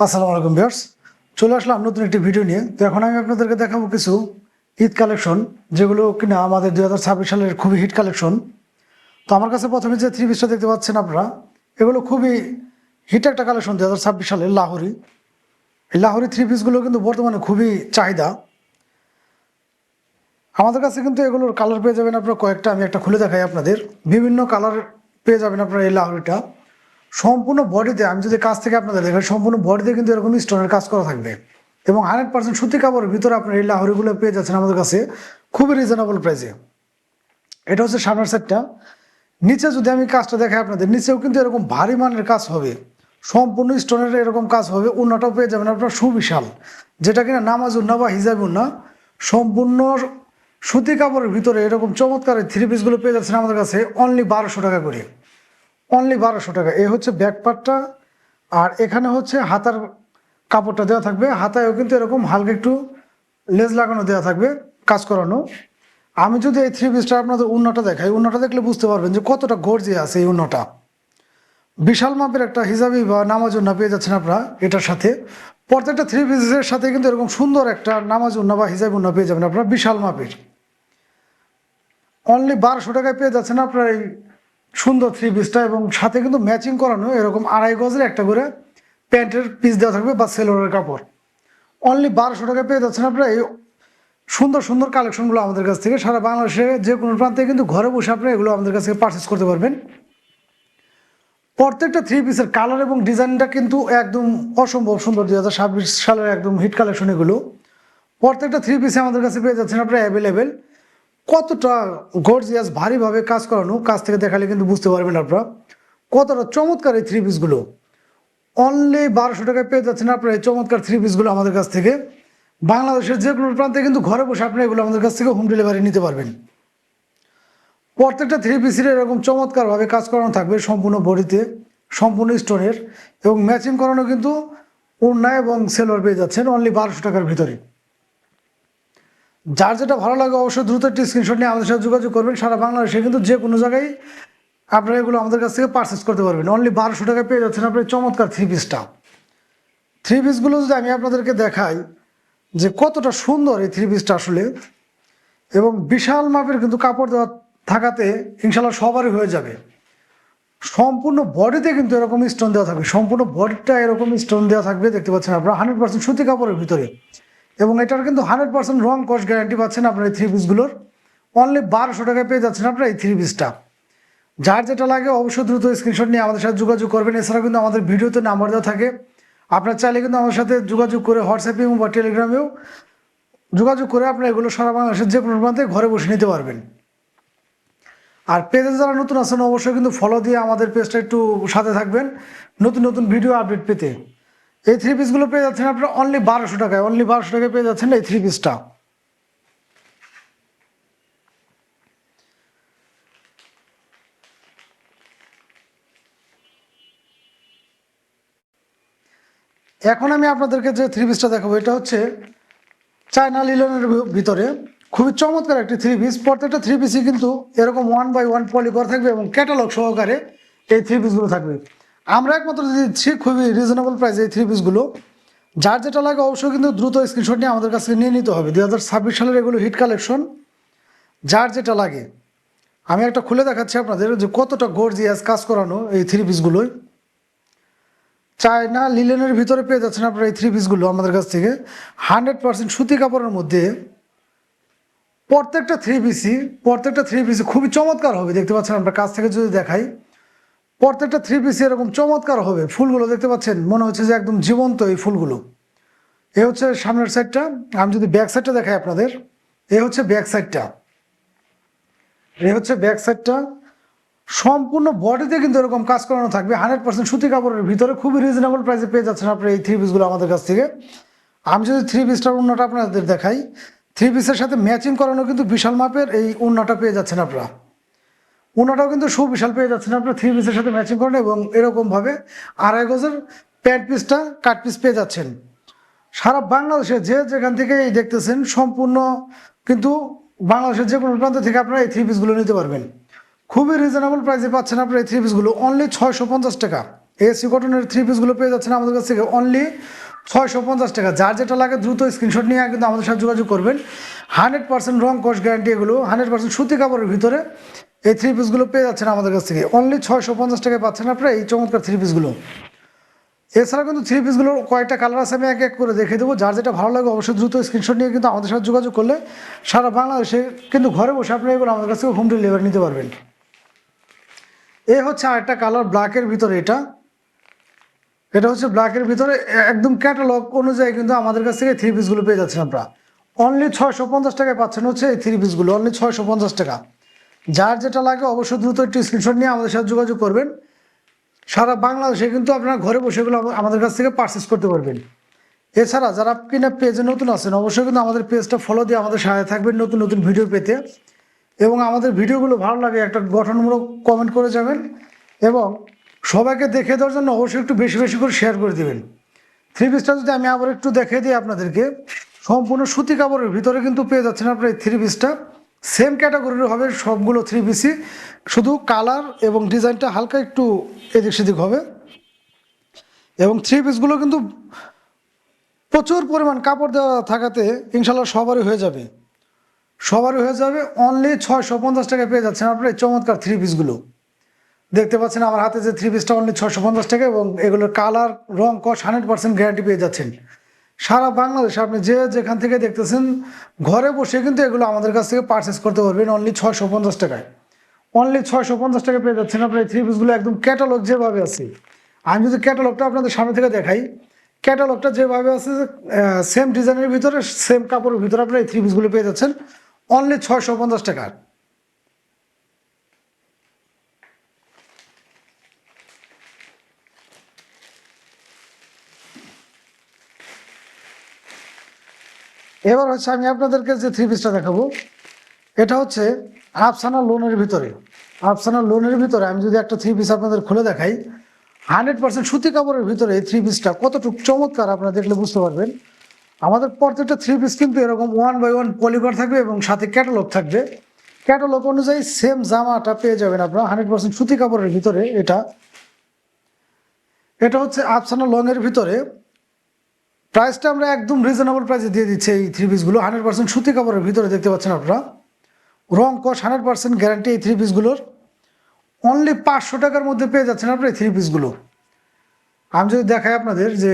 আসসালামু আলাইকুম ভিউয়ার্স। চলে আসলাম নতুন একটি ভিডিও নিয়ে। তো এখন আমি আপনাদেরকে দেখাবো কিছু ঈদ কালেকশন, যেগুলো কিনা আমাদের দুই হাজার ছাব্বিশ সালের খুবই হিট কালেকশন। তো আমার কাছে প্রথমে যে থ্রি পিসটা দেখতে পাচ্ছেন আপনারা, এগুলো খুবই হিট একটা কালেকশন দুই হাজার ছাব্বিশ সালের লাহোরি। এই লাহোরি থ্রি পিসগুলো কিন্তু বর্তমানে খুবই চাহিদা। আমাদের কাছে কিন্তু এগুলোর কালার পেয়ে যাবেন আপনারা কয়েকটা, আমি একটা খুলে দেখাই আপনাদের। বিভিন্ন কালার পেয়ে যাবেন আপনারা এই লাহোরিটা। সম্পূর্ণ বডিতে আমি যদি কাছ থেকে আপনাদের দেখাই, সম্পূর্ণ বডিতে কিন্তু এরকম স্টোনের কাজ করা থাকবে। এবং হান্ড্রেড পার্সেন্ট সুতি কাপড়ের ভিতরে আপনার এই লাহরিগুলো পেয়ে যাচ্ছেন আমাদের কাছে খুবই রিজনেবল প্রাইসে এটা হচ্ছে সামনের সেটটা নিচে যদি আমি কাজটা দেখাই আপনাদের, নিচেও কিন্তু এরকম ভারী মানের কাজ হবে। সম্পূর্ণ স্টোনের এরকম কাজ হবে, উন্নাটাও পেয়ে যাবেন আপনার সুবিশাল। যেটা কিনা নামাজ উন্না বা হিজাব উন্না সম্পূর্ণ সুতি কাপড়ের ভিতরে এরকম চমৎকার থ্রি পিসগুলো পেয়ে যাচ্ছেন আমাদের কাছে অনলি বারোশো টাকা করে। অনলি বারোশো টাকা। এই হচ্ছে ব্যাক পার্টটা আর এখানে হচ্ছে হাতার কাপড়টা দেওয়া থাকবে। হাতায়ও কিন্তু এরকম হালকা একটু লেজ লাগানো দেওয়া থাকবে কাজ করানো। আমি যদি এই থ্রি পিসটা আপনাদের উন্নটা দেখাই, উন্নটা দেখলে বুঝতে পারবেন যে কতটা গর্জে আছে এই উন্নটা। বিশাল মাপের একটা হিসাবি বা নামাজ উন্না পেয়ে যাচ্ছেন আপনারা এটার সাথে। প্রত্যেকটা থ্রি পিসের সাথে কিন্তু এরকম সুন্দর একটা নামাজ উন্না বা হিসাব উন্না পেয়ে যাবেন আপনারা বিশাল মাপের। অনলি বারোশো টাকায় পেয়ে যাচ্ছেন আপনার এই সুন্দর থ্রি পিসটা এবং সাথে কিন্তু ম্যাচিং করানো, এরকম আড়াই গজের একটা করে প্যান্টের পিস দেওয়া থাকবে বা সেলোয়ারের কাপড়। অনলি বারোশো টাকা পেয়ে যাচ্ছেন আপনারা এই সুন্দর সুন্দর কালেকশনগুলো আমাদের কাছ থেকে। সারা বাংলাদেশে যে কোনো প্রান্তে কিন্তু ঘরে বসে আপনারা এগুলো আমাদের কাছ থেকে পারচেস করতে পারবেন। প্রত্যেকটা থ্রি পিসের কালার এবং ডিজাইনটা কিন্তু একদম অসম্ভব সুন্দর দুই হাজার সালের একদম হিট কালেকশন এগুলো। প্রত্যেকটা থ্রি পিসে আমাদের কাছে পেয়ে যাচ্ছেন আপনারা অ্যাভেলেবেল কতটা গর্জিয়াস ভারীভাবে কাজ করানো, কাজ থেকে দেখালে কিন্তু বুঝতে পারবেন আপনারা। কতটা চমৎকার এই থ্রি পিসগুলো অনলি বারোশো টাকায় পেয়ে যাচ্ছেন আপনারা এই চমৎকার থ্রি পিসগুলো আমাদের কাছ থেকে। বাংলাদেশের যে কোনো প্রান্তে কিন্তু ঘরে বসে আপনি এগুলো আমাদের কাছ থেকে হোম ডেলিভারি নিতে পারবেন। প্রত্যেকটা থ্রি পিসের এরকম চমৎকারভাবে কাজ করানো থাকবে সম্পূর্ণ বডিতে, সম্পূর্ণ স্টোনের এবং ম্যাচিং করানো কিন্তু উন্না এবং সেলোয়ার পেয়ে যাচ্ছেন অনলি বারোশো টাকার ভিতরে। যার যেটা ভালো লাগে অবশ্যই দ্রুত একটি স্ক্রিনশট নিয়ে আমাদের সাথে যোগাযোগ করবেন। সারা বাংলাদেশে কিন্তু যে কোনো জায়গায় আপনারা এগুলো আমাদের কাছ থেকে পারচেস করতে পারবেন। অনলি বারোশো টাকায় পেয়ে যাচ্ছেন আপনার চমৎকার থ্রি পিসটা থ্রি পিসগুলো যদি আমি আপনাদেরকে দেখাই যে কতটা সুন্দর এই থ্রি পিসটা আসলে, এবং বিশাল মাপের কিন্তু কাপড় দেওয়া থাকাতে ইনশাল্লাহ সবারই হয়ে যাবে। সম্পূর্ণ বডিতে কিন্তু এরকম স্টোন দেওয়া থাকবে। সম্পূর্ণ বডিটা এরকম স্টোন দেওয়া থাকবে, দেখতে পাচ্ছেন আপনারা হান্ড্রেড পার্সেন্ট সুতি কাপড়ের ভিতরে। এবং এটার কিন্তু হান্ড্রেড পার্সেন্ট রং কস্ট গ্যারান্টি পাচ্ছেন আপনার এই থ্রি পিসগুলোর অনলি বারোশো টাকায় পেয়ে যাচ্ছেন আপনার এই থ্রি পিসটা যার যেটা লাগে অবশ্যই দ্রুত স্ক্রিনশট নিয়ে আমাদের সাথে যোগাযোগ করবেন। এছাড়া কিন্তু আমাদের ভিডিওতে নাম্বার দেওয়া থাকে। আপনার চাইলে কিন্তু আমার সাথে যোগাযোগ করে হোয়াটসঅ্যাপে এবং বা টেলিগ্রামেও যোগাযোগ করে আপনারা এগুলো সারা বাংলাদেশের যে কোনো প্রান্তে ঘরে বসে নিতে পারবেন। আর পেজে যারা নতুন আছেন, অবশ্যই কিন্তু ফলো দিয়ে আমাদের পেজটা একটু সাথে থাকবেন। নতুন নতুন ভিডিও আপডেট পেতে। এই থ্রি পিসগুলো পেয়ে যাচ্ছেন আপনারা অনলি বারোশো টাকায় অনলি বারোশো টাকায় পেয়ে যাচ্ছেন এই থ্রি পিসটা এখন আমি আপনাদেরকে যে থ্রি পিসটা দেখাবো, এটা হচ্ছে চায়না লিলনের ভিতরে। খুবই চমৎকার একটি থ্রি পিস প্রত্যেকটা থ্রি পিসই কিন্তু এরকম ওয়ান বাই ওয়ান পলি করা থাকবে এবং ক্যাটালগ সহকারে এই থ্রি পিসগুলো থাকবে। আমরা একমাত্র দিচ্ছি খুবই রিজনেবল প্রাইস এই থ্রি পিসগুলো যার যেটা লাগে অবশ্যই কিন্তু দ্রুত স্ক্রিনশট নিয়ে আমাদের কাছে নিয়ে নিতে হবে। দুই হাজার ছাব্বিশ সালের এগুলো হিট কালেকশন যার যেটা লাগে। আমি একটা খুলে দেখাচ্ছি আপনাদের যে কতটা গর্জিয়াস কাজ করানো এই থ্রি পিসগুলোই চায়না লিলেনের ভিতরে পেয়ে যাচ্ছেন আপনারা এই থ্রি পিসগুলো আমাদের কাছ থেকে। হান্ড্রেড পার্সেন্ট সুতি কাপড়ের মধ্যে। প্রত্যেকটা থ্রি পিসি প্রত্যেকটা থ্রি পিসি খুবই চমৎকার হবে। দেখতে পাচ্ছেন আমরা কাছ থেকে যদি দেখাই। প্রত্যেকটা থ্রি পিসি এরকম চমৎকার হবে ফুলগুলো, দেখতে পাচ্ছেন? মনে হচ্ছে যে একদম জীবন্ত এই ফুলগুলো। এ হচ্ছে সামনের সাইডটা আমি যদি ব্যাক সাইডটা দেখাই আপনাদের, এ হচ্ছে ব্যাক সাইডটা এ হচ্ছে ব্যাক সাইডটা সম্পূর্ণ বডিতে কিন্তু এরকম কাজ করানো থাকবে। হান্ড্রেড পার্সেন্ট সুতি কাপড়ের ভিতরে খুবই রিজনেবল প্রাইসে পেয়ে যাচ্ছেন আপনার এই থ্রি পিসগুলো আমাদের কাছ থেকে। আমি যদি থ্রি পিসটার উন্নটা আপনাদের দেখাই থ্রি পিসের সাথে ম্যাচিং করানো কিন্তু বিশাল মাপের এই উন্নাটা পেয়ে যাচ্ছেন আপনারা। উন্নাটাও কিন্তু সুবিশাল পেয়ে যাচ্ছেন। আপনার থ্রি পিসের সাথে ম্যাচিং করানো এবং এরকমভাবে আড়াই গজের প্যান্ট পিসটা কাট পিস পেয়ে যাচ্ছেন। সারা বাংলাদেশে যে যেখান থেকে এই দেখতেছেন, সম্পূর্ণ কিন্তু বাংলাদেশের যে কোনো প্রান্ত থেকে আপনারা এই থ্রি পিসগুলো নিতে পারবেন। খুবই রিজনেবল প্রাইসে পাচ্ছেন আপনারা এই থ্রি পিসগুলো অনলি ছয়শো পঞ্চাশ টাকা। এসি কটনের থ্রি পিসগুলো পেয়ে যাচ্ছেন আমাদের কাছ থেকে অনলি ছয়শো পঞ্চাশ টাকা। যার যেটা লাগে দ্রুত স্ক্রিনশট নিয়ে কিন্তু আমাদের সাথে যোগাযোগ করবেন। হান্ড্রেড পার্সেন্ট রং কস গ্যারান্টি এগুলো হান্ড্রেড পার্সেন্ট সুতি কাপড়ের ভিতরে এই থ্রি পিসগুলো পেয়ে যাচ্ছেন আমাদের কাছ থেকে। অনলি ছয়শো পঞ্চাশ টাকায় পাচ্ছেন আপনারা এই চমৎকার থ্রি পিসগুলো এছাড়া কিন্তু থ্রি পিসগুলোর কয়েকটা কালার আছে, আমি এক এক করে দেখে দেবো। যার যেটা ভালো লাগে অবশ্যই দ্রুত স্ক্রিনশট নিয়ে কিন্তু আমাদের সাথে যোগাযোগ করলে সারা বাংলাদেশে কিন্তু ঘরে বসে আপনি এগুলো আমাদের কাছ থেকে হোম ডেলিভারি নিতে পারবেন। এ হচ্ছে আরেকটা কালার ব্ল্যাকের ভিতরে এটা। এটা হচ্ছে ব্ল্যাকের ভিতরে। একদম ক্যাটালগ অনুযায়ী কিন্তু আমাদের কাছ থেকে থ্রি পিসগুলো পেয়ে যাচ্ছেন আপনারা। অনলি ছয়শো পঞ্চাশ টাকায় পাচ্ছেন হচ্ছে এই থ্রি পিসগুলো অনলি ছয়শো পঞ্চাশ টাকা। যার যেটা লাগে অবশ্যই দ্রুত একটি স্ক্রিনশট নিয়ে আমাদের সাথে যোগাযোগ করবেন। সারা বাংলাদেশে কিন্তু আপনারা ঘরে বসে এগুলো আমাদের কাছ থেকে পারচেস করতে পারবেন। এছাড়া যারা কিনা পেজে নতুন আছেন, অবশ্যই কিন্তু আমাদের পেজটা ফলো দিয়ে আমাদের সাথে থাকবেন নতুন নতুন ভিডিও পেতে। এবং আমাদের ভিডিওগুলো ভালো লাগে, একটা গঠনমূলক কমেন্ট করে যাবেন। এবং সবাইকে দেখে দেওয়ার জন্য অবশ্যই একটু বেশি বেশি করে শেয়ার করে দিবেন। থ্রি পিসটা যদি আমি আবার একটু দেখে দিই আপনাদেরকে, সম্পূর্ণ সুতি কাপড়ের ভিতরে কিন্তু পেয়ে যাচ্ছেন আপনার এই থ্রি পিসটা সেম ক্যাটাগরির হবে সবগুলো থ্রি পিসই শুধু কালার এবং ডিজাইনটা হালকা একটু এদিক সেদিক হবে। এবং থ্রি পিসগুলো কিন্তু প্রচুর পরিমাণ কাপড় দেওয়া থাকাতে ইনশাল্লাহ সবারই হয়ে যাবে। সবারই হয়ে যাবে অনলি ছয়শো পঞ্চাশ টাকায় পেয়ে যাচ্ছেন আপনার এই চমৎকার থ্রি পিসগুলো দেখতে পাচ্ছেন আমার হাতে যে থ্রি পিসটা অনলি ছশো পঞ্চাশ টাকা এবং এগুলোর কালার রং কস হান্ড্রেড পার্সেন্ট গ্যারান্টি পেয়ে যাচ্ছেন। সারা বাংলাদেশে আপনি যে যেখান থেকে দেখতেছেন, ঘরে বসে কিন্তু এগুলো আমাদের কাছ থেকে পারচেস করতে পারবেন অনলি ছয়শো পঞ্চাশ টাকায়। অনলি ছয়শো পঞ্চাশ টাকা পেয়ে যাচ্ছেন আপনার এই থ্রি পিসগুলো একদম ক্যাটালগ যেভাবে আছে। আমি যদি ক্যাটালগটা আপনাদের সামনে থেকে দেখাই ক্যাটালগটা যেভাবে আছে সেম ডিজাইনের ভিতরে সেম কাপড়ের ভিতরে আপনার এই থ্রি পিসগুলো পেয়ে যাচ্ছেন অনলি ছয়শো পঞ্চাশ টাকার। এবার হচ্ছে আমি আপনাদেরকে যে থ্রি পিসটা দেখাবো, এটা হচ্ছে আফসানা লোনের ভিতরে। আফসানা লোনের ভিতরে আমি যদি একটা থ্রি পিস আপনাদের খুলে দেখাই হান্ড্রেড পার্সেন্ট সুতি কাপড়ের ভিতরে এই থ্রি পিসটা কতটুকু চমৎকার আপনারা দেখলে বুঝতে পারবেন। আমাদের প্রত্যেকটা থ্রি পিস কিন্তু এরকম ওয়ান বাই ওয়ান পলিবার থাকবে এবং সাথে ক্যাটালগ থাকবে। ক্যাটালগ অনুযায়ী সেম জামাটা পেয়ে যাবেন আপনারা হান্ড্রেড পার্সেন্ট সুতি কাপড়ের ভিতরে এটা। এটা হচ্ছে আফসানা লংয়ের ভিতরে প্রাইসটা আমরা একদম রিজনেবল প্রাইসে দিয়ে দিচ্ছি এই থ্রি পিসগুলো হান্ড্রেড পার্সেন্ট সুতি কাপড়ের ভিতরে দেখতে পাচ্ছেন আপনারা। রং কস হান্ড্রেড পার্সেন্ট গ্যারান্টি এই থ্রি পিসগুলোর অনলি পাঁচশো টাকার মধ্যে পেয়ে যাচ্ছেন আপনার এই থ্রি পিসগুলো আমি যদি দেখাই আপনাদের যে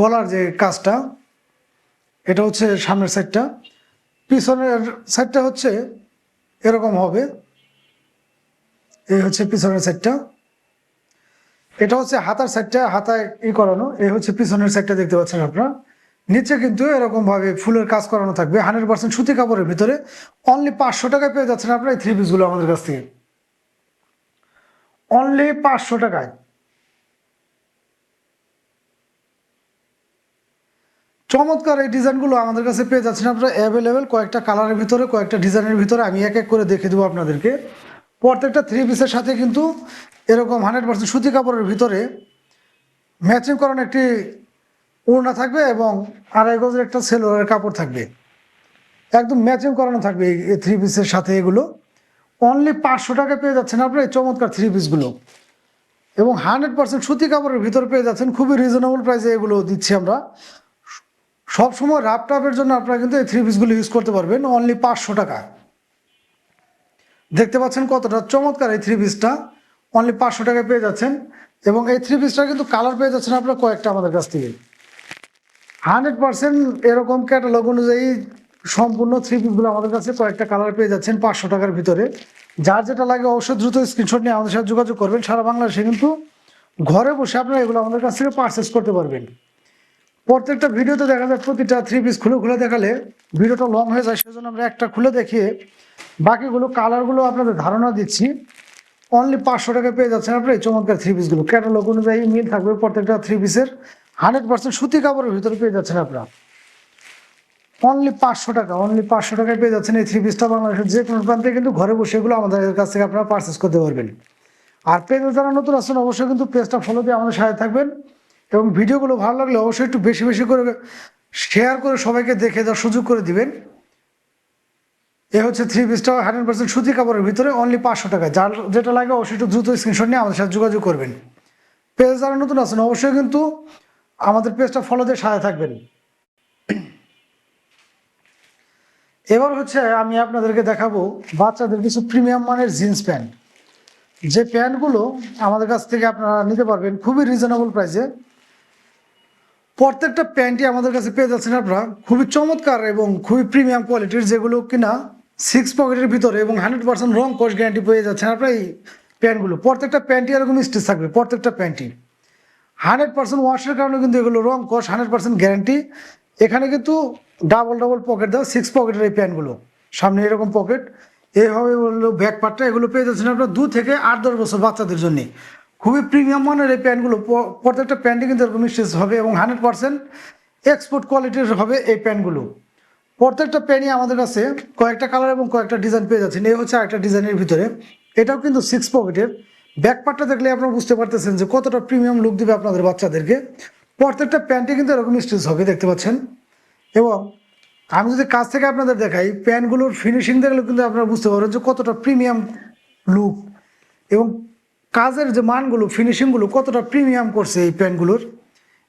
গলার যে কাজটা, এটা হচ্ছে সামনের সাইডটা পিছনের সাইডটা হচ্ছে এরকম হবে। এই হচ্ছে পিছনের সাইডটা এটা হচ্ছে হাতার সাইডটা হাতায় ই করানো, এই হচ্ছে পিছনের সাইডটা দেখতে পাচ্ছেন আপনারা। নিচে কিন্তু এরকম ভাবে ফুলের কাজ করানো থাকবে হান্ড্রেড পার্সেন্ট সুতি কাপড়ের ভিতরে। অনলি পাঁচশো টাকায় পেয়ে যাচ্ছেন আপনারা এই থ্রি পিসগুলো আমাদের কাছ থেকে। অনলি পাঁচশো টাকায়। চমৎকার এই ডিজাইনগুলো আমাদের কাছে পেয়ে যাচ্ছেন আপনারা অ্যাভেলেবেল কয়েকটা কালারের ভিতরে, কয়েকটা ডিজাইনের ভিতরে। আমি এক এক করে দেখে দেবো আপনাদেরকে। প্রত্যেকটা থ্রি পিসের সাথে কিন্তু এরকম হান্ড্রেড পার্সেন্ট সুতি কাপড়ের ভিতরে ম্যাচিং করানো একটি ওড়না থাকবে এবং আড়াই গজের একটা সেলোয়ারের কাপড় থাকবে। একদম ম্যাচিং করানো থাকবে এই থ্রি পিসের সাথে এগুলো। অনলি পাঁচশো টাকা পেয়ে যাচ্ছেন আপনার এই চমৎকার থ্রি পিসগুলো এবং হান্ড্রেড পার্সেন্ট সুতি কাপড়ের ভিতরে পেয়ে যাচ্ছেন খুবই রিজনেবল প্রাইসে এগুলো দিচ্ছি আমরা। সব সময় রাপ টাপের জন্য আপনারা কিন্তু এই থ্রি পিসগুলো ইউজ করতে পারবেন অনলি পাঁচশো টাকা দেখতে পাচ্ছেন কতটা চমৎকার এই থ্রি পিসটা অনলি পাঁচশো টাকায় পেয়ে যাচ্ছেন এবং এই থ্রি পিসটা কিন্তু কালার পেয়ে যাচ্ছেন আপনার কয়েকটা আমাদের কাছ থেকে। হান্ড্রেড পার্সেন্ট এরকম ক্যাটালগ অনুযায়ী সম্পূর্ণ থ্রি পিসগুলো আমাদের কাছে কয়েকটা কালার পেয়ে যাচ্ছেন পাঁচশো টাকার ভিতরে। যার যেটা লাগে অবশ্যই দ্রুত স্ক্রিনশট নিয়ে আমাদের সাথে যোগাযোগ করবেন। সারা বাংলাদেশে কিন্তু ঘরে বসে আপনারা এগুলো আমাদের কাছ থেকে পারচেস করতে পারবেন। প্রত্যেকটা ভিডিওতে দেখা যায় প্রতিটা থ্রি পিস খুলে খুলে দেখালে ভিডিওটা লং হয়ে যায়, সেজন্য আমরা একটা খুলে দেখিয়ে বাকিগুলো কালারগুলো আপনাদের ধারণা দিচ্ছি। অনলি পাঁচশো টাকা পেয়ে যাচ্ছেন আপনার এই চমৎকার থ্রি পিসগুলো ক্যাটালগ অনুযায়ী মিল থাকবে প্রত্যেকটা থ্রি পিসের হান্ড্রেড পার্সেন্ট সুতি কাপড়ের ভিতরে পেয়ে যাচ্ছেন আপনারা। অনলি পাঁচশো টাকা অনলি পাঁচশো টাকায় পেয়ে যাচ্ছেন এই থ্রি পিসটা বাংলাদেশের যে কোনো প্রান্তে কিন্তু ঘরে বসে এগুলো আমাদের কাছ থেকে আপনারা পারচেস করতে পারবেন। আর পেজে যারা নতুন আসছেন অবশ্যই কিন্তু পেজটা ফলো দিয়ে আমাদের সাথে থাকবেন। এবং ভিডিওগুলো ভালো লাগলে অবশ্যই একটু বেশি বেশি করে শেয়ার করে সবাইকে দেখে দেওয়ার সুযোগ করে দিবেন। এ হচ্ছে থ্রি পিসটা হান্ড্রেড পার্সেন্ট সুতি কাপড়ের ভিতরে অনলি পাঁচশো টাকা। যার যেটা লাগে অবশ্যই একটু দ্রুত স্ক্রিনশট নিয়ে আমাদের সাথে যোগাযোগ করবেন। পেজ যারা নতুন আছেন, অবশ্যই কিন্তু আমাদের পেজটা ফলো দিয়ে সাথে থাকবেন। এবার হচ্ছে আমি আপনাদেরকে দেখাবো বাচ্চাদের কিছু প্রিমিয়াম মানের জিন্স প্যান্ট যে প্যান্টগুলো আমাদের কাছ থেকে আপনারা নিতে পারবেন খুবই রিজনেবল প্রাইসে প্রত্যেকটা প্যান্টই আমাদের কাছে পেয়ে যাচ্ছেন আপনারা। খুবই চমৎকার এবং খুবই প্রিমিয়াম কোয়ালিটির যেগুলো কিনা সিক্স পকেটের ভিতরে এবং হান্ড্রেড পার্সেন্ট রং কোচ গ্যারান্টি পেয়ে যাচ্ছেন। আপনার এই প্যান্টগুলো, প্রত্যেকটা প্যান্টই এরকম স্টিচ থাকবে, প্রত্যেকটা প্যান্টই। হান্ড্রেড পার্সেন্ট ওয়াশের কারণে কিন্তু এগুলো রং কস হান্ড্রেড পার্সেন্ট গ্যারান্টি এখানে কিন্তু ডাবল ডাবল পকেট দেওয়া সিক্স পকেটের এই প্যান্টগুলো। সামনে এরকম পকেট এইভাবে বলল ব্যাক পার্টটা এগুলো পেয়ে যাচ্ছেন আপনার দু থেকে আট, দশ বছর বাচ্চাদের জন্য। খুবই প্রিমিয়াম মানের এই প্যান্টগুলো প্রত্যেকটা প্যান্টই কিন্তু এরকম স্টিচ হবে এবং হান্ড্রেড পার্সেন্ট এক্সপোর্ট কোয়ালিটির হবে এই প্যান্টগুলো। প্রত্যেকটা প্যান্টই আমাদের কাছে কয়েকটা কালার এবং কয়েকটা ডিজাইন পেয়ে যাচ্ছেন। এই হচ্ছে একটা ডিজাইনের ভিতরে। এটাও কিন্তু সিক্স পকেটের ব্যাক পার্টটা দেখলে আপনারা বুঝতে পারতেছেন যে কতটা প্রিমিয়াম লুক দিবে আপনাদের বাচ্চাদেরকে। প্রত্যেকটা প্যান্টই কিন্তু এরকম স্টিচ হবে, দেখতে পাচ্ছেন। এবং আমি যদি কাছ থেকে আপনাদের দেখাই প্যান্টগুলোর ফিনিশিং দেখলে কিন্তু আপনারা বুঝতে পারবেন যে কতটা প্রিমিয়াম লুক এবং কাজের যে মানগুলো ফিনিশিংগুলো কতটা প্রিমিয়াম করছে এই প্যান্টগুলোর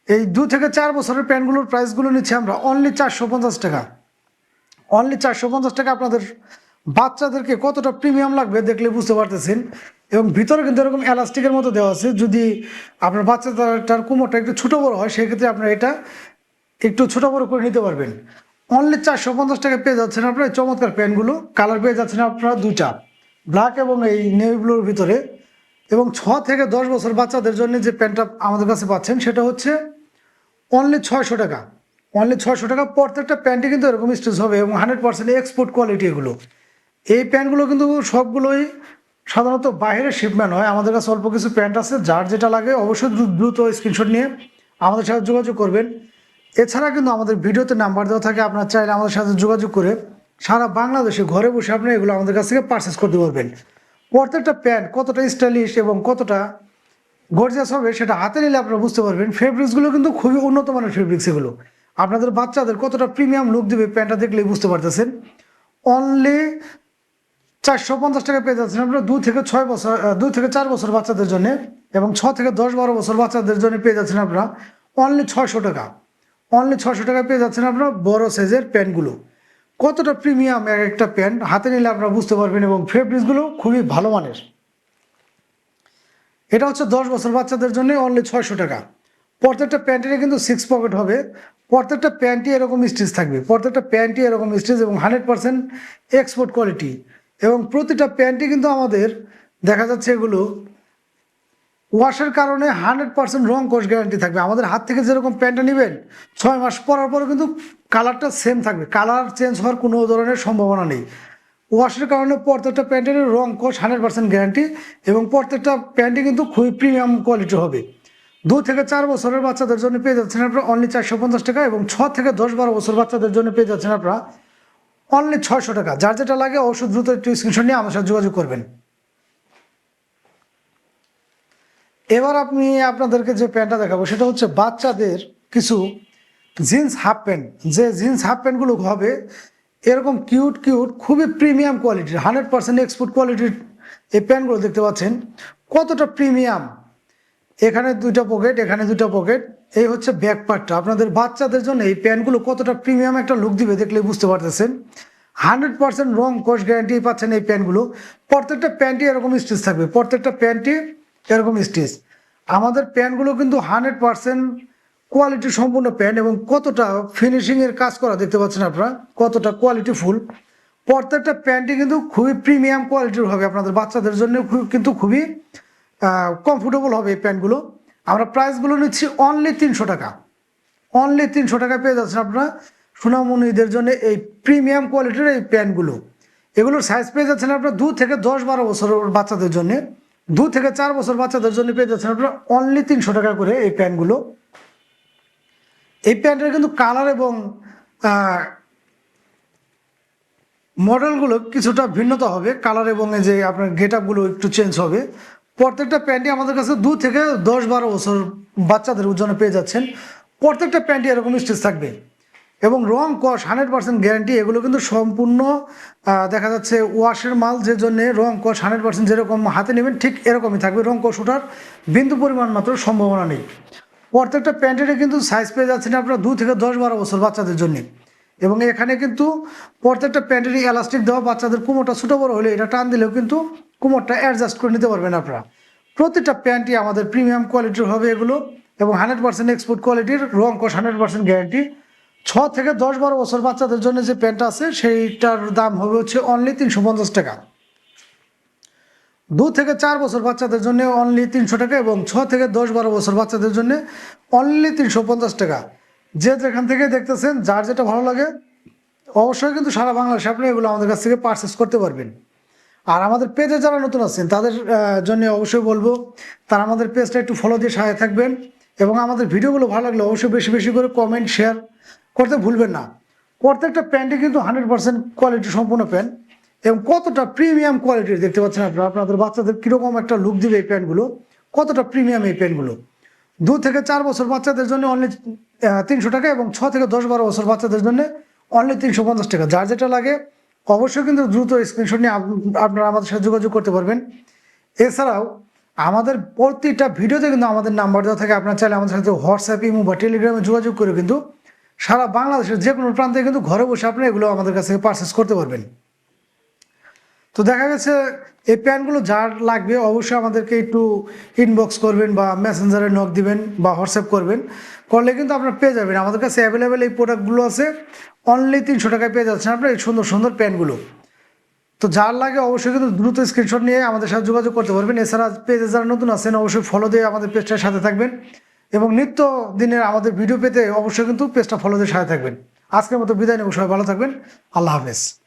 এই দু থেকে চার বছরের প্যান্টগুলোর প্রাইসগুলো নিচ্ছি আমরা অনলি চারশো পঞ্চাশ টাকা। অনলি চারশো পঞ্চাশ টাকা আপনাদের বাচ্চাদেরকে কতটা প্রিমিয়াম লাগবে দেখলে বুঝতে পারতেছেন। এবং ভিতরে কিন্তু এরকম এলাস্টিকের মতো দেওয়া আছে। যদি আপনার বাচ্চাটার কুমোরটা একটু ছোটো বড়ো হয়, সেক্ষেত্রে আপনার এটা একটু ছোটো বড়ো করে নিতে পারবেন। অনলি চারশো পঞ্চাশ টাকা পেয়ে যাচ্ছেন আপনার চমৎকার প্যান্টগুলো কালার পেয়ে যাচ্ছেন আপনারা দুইটা ব্ল্যাক এবং এই নেভি ব্লুর ভিতরে। এবং ছ থেকে দশ বছর বাচ্চাদের জন্য যে প্যান্টটা আমাদের কাছে পাচ্ছেন, সেটা হচ্ছে অনলি ছয়শো টাকা। অনলি ছয়শো টাকা প্রত্যেকটা প্যান্টই কিন্তু এরকম স্টিচ হবে এবং হান্ড্রেড পার্সেন্ট এক্সপোর্ট কোয়ালিটি এগুলো। এই প্যান্টগুলো কিন্তু সবগুলোই সাধারণত বাইরে শিপমেন্ট হয়। আমাদের কাছে অল্প কিছু প্যান্ট আছে, যার যেটা লাগে অবশ্যই দ্রু- দ্রুত স্ক্রিনশট নিয়ে আমাদের সাথে যোগাযোগ করবেন। এছাড়া কিন্তু আমাদের ভিডিওতে নাম্বার দেওয়া থাকে, আপনার চাইলে আমাদের সাথে যোগাযোগ করে সারা বাংলাদেশে ঘরে বসে আপনি এগুলো আমাদের কাছ থেকে পারচেস করতে পারবেন। প্রত্যেকটা প্যান্ট কতটা স্টাইলিশ এবং কতটা গর্জিয়াস হবে সেটা হাতে নিলে আপনারা বুঝতে পারবেন। ফেব্রিক্সগুলো কিন্তু খুবই উন্নত মানের ফেব্রিক্স এগুলো। আপনাদের বাচ্চাদের কতটা প্রিমিয়াম লুক দেবে প্যান্টটা দেখলেই বুঝতে পারতেছেন। অনলি চারশো পঞ্চাশ টাকা পেয়ে যাচ্ছেন আপনারা দু থেকে ছয় বছর দুই থেকে চার বছর বাচ্চাদের জন্য এবং ছ থেকে দশ বারো বছর বাচ্চাদের জন্য পেয়ে যাচ্ছেন আপনারা অনলি ছয়শো টাকা। অনলি ছশো টাকা পেয়ে যাচ্ছেন আপনারা বড় সাইজের প্যান্টগুলো। কতটা প্রিমিয়াম এক একটা প্যান্ট হাতে নিলে আপনারা বুঝতে পারবেন এবং ফেব্রিক্সগুলো খুবই ভালো মানের। এটা হচ্ছে দশ বছর বাচ্চাদের জন্য অনলি ছয়শো টাকা। প্রত্যেকটা প্যান্টের কিন্তু সিক্স পকেট হবে। প্রত্যেকটা প্যান্টই এরকম স্টিচ থাকবে। প্রত্যেকটা প্যান্টই এরকম স্টিচ এবং হান্ড্রেড পার্সেন্ট এক্সপোর্ট কোয়ালিটি এবং প্রতিটা প্যান্টই কিন্তু আমাদের দেখা যাচ্ছে এগুলো ওয়াশের কারণে হান্ড্রেড পার্সেন্ট রং কোষ গ্যারান্টি থাকবে। আমাদের হাত থেকে যেরকম প্যান্টটা নেবেন, ছয় মাস পরার পরে কিন্তু কালারটা সেম থাকবে। কালার চেঞ্জ হওয়ার কোনো ধরনের সম্ভাবনা নেই। ওয়াশের কারণে প্রত্যেকটা প্যান্টের রং কোষ হান্ড্রেড পার্সেন্ট গ্যারান্টি এবং প্রত্যেকটা প্যান্টই কিন্তু খুবই প্রিমিয়াম কোয়ালিটি হবে। দু থেকে চার বছরের বাচ্চাদের জন্য পেয়ে যাচ্ছেন আপনারা অনলি চারশো পঞ্চাশ টাকা এবং ছ থেকে দশ বারো বছর বাচ্চাদের জন্য পেয়ে যাচ্ছেন আপনারা অনলি ছয়শো টাকা। যার যেটা লাগে অবশ্যই দ্রুত একটু স্ক্রিনশট নিয়ে আমার সাথে যোগাযোগ করবেন। এবার আপনি আপনাদেরকে যে প্যান্টটা দেখাবো, সেটা হচ্ছে বাচ্চাদের কিছু জিন্স হাফ প্যান্ট যে জিন্স হাফ প্যান্টগুলো হবে, এরকম কিউট কিউট খুবই প্রিমিয়াম কোয়ালিটির হান্ড্রেড পার্সেন্ট এক্সপোর্ট কোয়ালিটির এই প্যান্টগুলো দেখতে পাচ্ছেন। কতটা প্রিমিয়াম এখানে দুইটা পকেট এখানে দুইটা পকেট এই হচ্ছে ব্যাক পার্টটা আপনাদের বাচ্চাদের জন্য এই প্যান্টগুলো কতটা প্রিমিয়াম একটা লুক দিবে দেখলে বুঝতে পারতেছেন। হান্ড্রেড পার্সেন্ট রং কোচ গ্যারান্টি পাচ্ছেন এই প্যান্টগুলো প্রত্যেকটা প্যান্টই এরকম স্টিচ থাকবে। প্রত্যেকটা প্যান্টই এরকম স্টিচ আমাদের প্যান্টগুলো কিন্তু হান্ড্রেড পার্সেন্ট কোয়ালিটি সম্পূর্ণ প্যান্ট এবং কতটা ফিনিশিংয়ের কাজ করা দেখতে পাচ্ছেন আপনারা। কতটা কোয়ালিটি ফুল প্রত্যেকটা প্যান্টই কিন্তু খুবই প্রিমিয়াম কোয়ালিটির হবে। আপনাদের বাচ্চাদের জন্য কিন্তু খুবই কমফোর্টেবল হবে এই প্যান্টগুলো। আমরা প্রাইসগুলো নিচ্ছি অনলি তিনশো টাকা। অনলি তিনশো টাকা পেয়ে যাচ্ছেন আপনারা সোনামণিদের জন্য এই প্রিমিয়াম কোয়ালিটির এই প্যান্টগুলো। এগুলোর সাইজ পেয়ে যাচ্ছেন আপনারা দু থেকে দশ বারো বছর বাচ্চাদের জন্য। দু থেকে চার বছর বাচ্চাদের জন্য পেয়ে যাচ্ছেন আপনারা অনলি তিনশো টাকা করে এই প্যান্টগুলো। এই প্যান্টের কিন্তু কালার এবং মডেলগুলো কিছুটা ভিন্নতা হবে। কালার এবং যে আপনার গেট আপগুলো একটু চেঞ্জ হবে। প্রত্যেকটা প্যান্টই আমাদের কাছে দু থেকে দশ বারো বছর বাচ্চাদের ওজনে পেয়ে যাচ্ছেন। প্রত্যেকটা প্যান্টই এরকম স্টিচ থাকবে। এবং রং কষ হান্ড্রেড পার্সেন্ট গ্যারান্টি, এগুলো কিন্তু সম্পূর্ণ দেখা যাচ্ছে ওয়াশের মাল যে জন্য রং কষ হান্ড্রেড পার্সেন্ট যেরকম হাতে নেবেন, ঠিক এরকমই থাকবে। রং কষ ওঠার বিন্দু পরিমাণ মাত্র সম্ভাবনা নেই। প্রত্যেকটা প্যান্টের কিন্তু সাইজ পেয়ে যাচ্ছেন আপনারা দু থেকে দশ বারো বছর বাচ্চাদের জন্য। এবং এখানে কিন্তু প্রত্যেকটা প্যান্টেরই এলাস্টিক দেওয়া বাচ্চাদের কুমোরটা ছোটো বড় হলে এটা টান দিলেও কিন্তু কুমোরটা অ্যাডজাস্ট করে নিতে পারবেন আপনারা। প্রতিটা প্যান্টই আমাদের প্রিমিয়াম কোয়ালিটির হবে এগুলো এবং হান্ড্রেড পার্সেন্ট এক্সপোর্ট কোয়ালিটির রং কষ হান্ড্রেড পার্সেন্ট গ্যারান্টি ছ থেকে দশ বারো বছর বাচ্চাদের জন্য যে প্যান্ট আছে, সেইটার দাম হবে হচ্ছে অনলি তিনশো পঞ্চাশ টাকা। দু থেকে চার বছর বাচ্চাদের জন্য অনলি তিনশো টাকা এবং ছ থেকে দশ বারো বছর বাচ্চাদের জন্য অনলি তিনশো পঞ্চাশ টাকা। যে যেখান থেকে দেখতেছেন, যার যেটা ভালো লাগে, অবশ্যই কিন্তু সারা বাংলাদেশে আপনি এগুলো আমাদের কাছ থেকে পারচেস করতে পারবেন। আর আমাদের পেজে যারা নতুন আছেন, তাদের জন্য অবশ্যই বলব, তারা আমাদের পেজটা একটু ফলো দিয়ে সাহায্য থাকবেন এবং আমাদের ভিডিওগুলো ভালো লাগলে অবশ্যই বেশি বেশি করে কমেন্ট শেয়ার করতে ভুলবেন না। প্রত্যেকটা প্যান্টই কিন্তু হান্ড্রেড পার্সেন্ট কোয়ালিটি সম্পূর্ণ প্যান্ট এবং কতটা প্রিমিয়াম কোয়ালিটির দেখতে পাচ্ছেন আপনারা, আপনাদের বাচ্চাদের কীরকম একটা লুক দিবে এই প্যান্টগুলো কতটা প্রিমিয়াম এই প্যান্টগুলো দু থেকে চার বছর বাচ্চাদের জন্য অনলি তিনশো টাকা এবং ছ থেকে দশ বারো বছর বাচ্চাদের জন্য অনলি তিনশো পঞ্চাশ টাকা, যার যেটা লাগে অবশ্যই কিন্তু দ্রুত স্ক্রিনশট নিয়ে আপনারা আমাদের সাথে যোগাযোগ করতে পারবেন। এছাড়াও আমাদের প্রতিটা ভিডিওতে কিন্তু আমাদের নাম্বার দেওয়া থাকে। আপনার চাইলে আমাদের সাথে হোয়াটসঅ্যাপ ইমো বা টেলিগ্রামে যোগাযোগ করে কিন্তু সারা বাংলাদেশের যে কোনো প্রান্তে কিন্তু ঘরে বসে আপনি এগুলো আমাদের কাছে পারচেস করতে পারবেন। তো দেখা গেছে, এই প্যান্টগুলো যার লাগবে অবশ্যই আমাদেরকে একটু ইনবক্স করবেন বা মেসেঞ্জারে নক দিবেন বা হোয়াটসঅ্যাপ করবেন। করলে কিন্তু আপনারা পেয়ে যাবেন। আমাদের কাছে অ্যাভেলেবেল এই প্রোডাক্টগুলো আছে। অনলি তিনশো টাকায় পেয়ে যাচ্ছেন আপনার এই সুন্দর সুন্দর প্যানগুলো। তো যার লাগে অবশ্যই কিন্তু দ্রুত স্ক্রিনশট নিয়ে আমাদের সাথে যোগাযোগ করতে পারবেন। এছাড়া পেজে যারা নতুন আছেন, অবশ্যই ফলো দিয়ে আমাদের পেজটার সাথে থাকবেন এবং নিত্য দিনের আমাদের ভিডিও পেতে অবশ্যই কিন্তু পেজটা ফলো দিয়ে সাথে থাকবেন। আজকের মতো বিদায় নেব, সবাই ভালো থাকবেন। আল্লাহ হাফেজ।